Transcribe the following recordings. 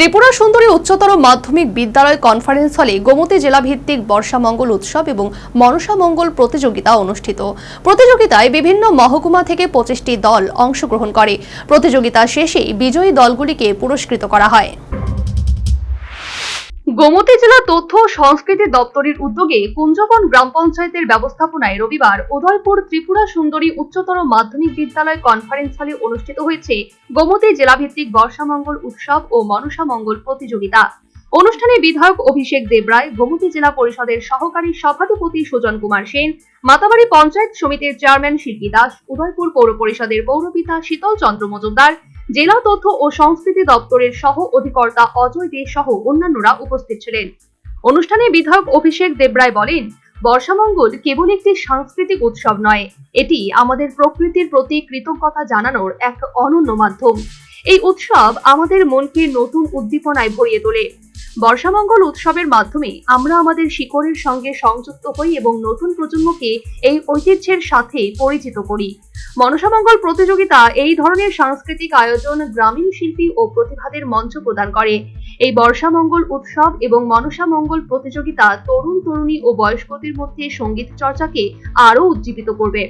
ত্রিপুরা সুন্দরী উচ্চতর মাধ্যমিক বিদ্যালয় কনফারেন্স হলে গোমতী জেলা ভিত্তিক বর্ষা মঙ্গল উৎসব এবং মনসা মঙ্গল প্রতিযোগিতা অনুষ্ঠিত। প্রতিযোগিতায় বিভিন্ন মহকুমা থেকে পঁচিশটি দল অংশগ্রহণ করে। প্রতিযোগিতা শেষে বিজয়ী দলগুলিকে পুরস্কৃত করা হয়। গোমতী জেলা তথ্য ও সংস্কৃতি দপ্তরের উদ্যোগে কুঞ্জবন গ্রাম পঞ্চায়েতের ব্যবস্থাপনায় রবিবার উদয়পুর ত্রিপুরা সুন্দরী উচ্চতর মাধ্যমিক বিদ্যালয় কনফারেন্স হলে অনুষ্ঠিত হয়েছে গোমতী জেলাভিত্তিক বর্ষামঙ্গল উৎসব ও মনসা মঙ্গল প্রতিযোগিতা। অনুষ্ঠানে বিধায়ক অভিষেক দেবরায়, গোমতী জেলা পরিষদের সহকারী সভাধিপতি সুজন কুমার সেন, মাতাবাড়ি পঞ্চায়েত সমিতির চেয়ারম্যান শিল্পী দাস, উদয়পুর পৌর পরিষদের পৌরপিতা শীতল চন্দ্র মজুমদার জেলা তথ্য ও সংস্কৃতি দপ্তরের সহ অধিকর্তা অজয় দে সহ অন্যান্যরা উপস্থিত ছিলেন। অনুষ্ঠানে বিধায়ক অভিষেক দেবরায় বলেন, বর্ষামঙ্গল কেবল একটি সাংস্কৃতিক উৎসব নয়, এটি আমাদের প্রকৃতির প্রতি কৃতজ্ঞতা জানানোর এক অনন্য মাধ্যম। এই উৎসব আমাদের মনকে নতুন উদ্দীপনায় ভরিয়ে তোলে। বর্ষামঙ্গল উৎসবের মাধ্যমে আমরা আমাদের শিকড়ের সঙ্গে সংযুক্ত হই এবং নতুন প্রজন্মকে এই ঐতিহ্যের সাথে পরিচিত করি। মনসামঙ্গল প্রতিযোগিতা এই ধরনের সাংস্কৃতিক আয়োজন গ্রামীণ শিল্পী ও প্রতিভাদের মঞ্চ প্রদান করে। এই বর্ষামঙ্গল উৎসব এবং মনসামঙ্গল প্রতিযোগিতা তরুণ, তরুণী ও বয়স্কদের মধ্যে সংগীত চর্চাকে আরও উজ্জীবিত করবে।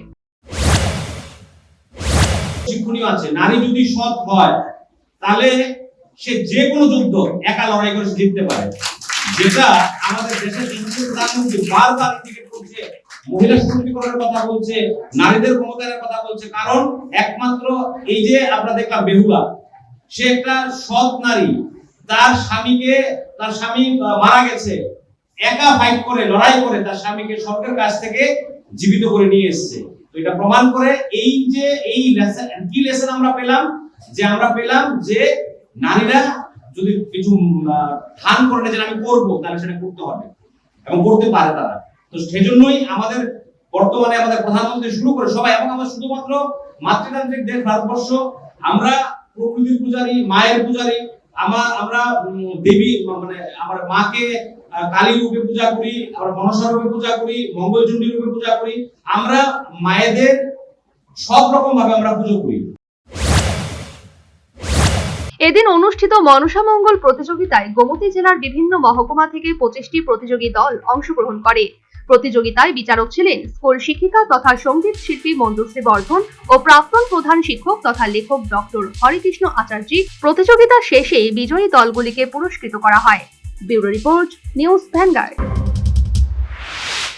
তাহলে সে যে কোনো যুদ্ধ একা লড়াই করে জিততে পারে। যেটা আমাদের দেশের প্রধানমন্ত্রী বারবার ইন্ডিকেট করছে। মহিলা সশক্তিকরণের কথা বলছে, নারীদের ক্ষমতায়নের কথা বলছে। কারণ একমাত্র এই যে আমরা দেখলাম বেহুলা, সে একটা সৎ নারী। তার স্বামীকে, তার স্বামী মারা গেছে। একা ফাইট করে, লড়াই করে তার স্বামীকে সরকারের কাছ থেকে জীবিত করে নিয়ে এসেছে। তো এটা প্রমাণ করে এই যে, এই কি লেসন আমরা পেলাম? যে আমরা পেলাম যে নারীরা যদি কিছু ধান করে যে আমি করব, তাহলে সেটা করতে হবে। এবং করতে পারে তারা। তো সেজন্যই আমাদের বর্তমানে আমাদের প্রধানমন্ত্রী শুরু করে সবাই, এবং আমরা শুধুমাত্র মাতৃতান্ত্রিক দেশ ভারতবর্ষ, আমরা প্রকৃতির পূজারী, মায়ের পূজারী আমার আমরা দেবী মানে আমার মাকে কালী রূপে পূজা করি, আমরা মনসা রূপে পূজা করি, মঙ্গলচণ্ডী রূপে পূজা করি, আমরা মায়েদের সব রকম ভাবে আমরা পুজো করি। এদিন অনুষ্ঠিত মনসা মঙ্গল প্রতিযোগিতায় গোমতী জেলার বিভিন্ন মহকুমা থেকে পঁচিশটি প্রতিযোগী দল অংশগ্রহণ করে। প্রতিযোগিতায় বিচারক ছিলেন স্কুল শিক্ষিকা তথা সংগীত শিল্পী মঞ্জুশ্রী বর্ধন ও প্রাক্তন প্রধান শিক্ষক তথা লেখক ডক্টর হরিকৃষ্ণ আচার্য। প্রতিযোগিতা শেষে বিজয়ী দলগুলিকে পুরস্কৃত করা হয়। Bureau report, news Vanguard.